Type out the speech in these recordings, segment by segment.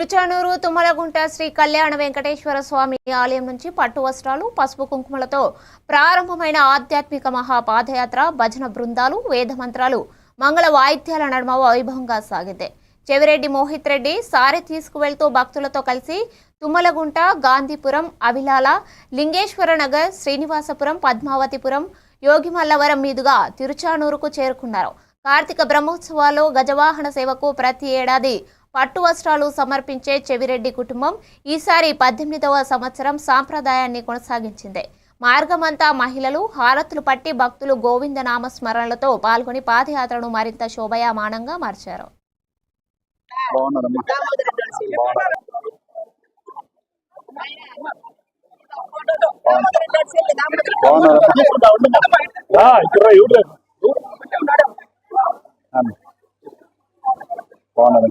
తిరుచానూరు తుమ్మలగుంట శ్రీ కళ్యాణ వెంకటేశ్వర స్వామి ఆలయం నుంచి పట్టు వస్త్రాలు పసుపు కుంకుమలతో ప్రారంభమైన ఆధ్యాత్మిక మహా పాదయాత్ర భజన బృందాలు వేద మంత్రాలు మంగళ వాయిద్యాల నడుమ వైభవంగా సాగింది. చెవిరెడ్డి మోహిత్ రెడ్డి సారి తీసుకువెళ్తూ భక్తులతో కలిసి తుమ్మలగుంట గాంధీపురం అవిలాల లింగేశ్వర నగర్ శ్రీనివాసపురం పద్మావతిపురం యోగిమల్లవరం మీదుగా తిరుచానూరుకు చేరుకున్నారు. కార్తీక బ్రహ్మోత్సవాల్లో గజవాహన సేవకు ప్రతి ఏడాది పట్టు వస్త్రాలు సమర్పించే చెవిరెడ్డి కుటుంబం ఈసారి పద్దెనిమిదవ సంవత్సరం సాంప్రదాయాన్ని కొనసాగించింది. మార్గమంతా మహిళలు హారతులు పట్టి భక్తులు గోవింద నామ స్మరణలతో పాల్గొని పాదయాత్రను మరింత శోభయామానంగా మార్చారు. బాగున్నారు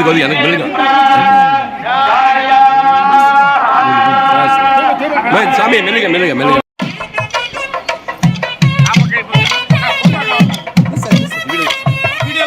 எடுத்துக்கோது எனக்கு பில்லுங்க சாமியை மெல்லுங்க மெல்லுங்க மெல்லுங்க. வீடியோ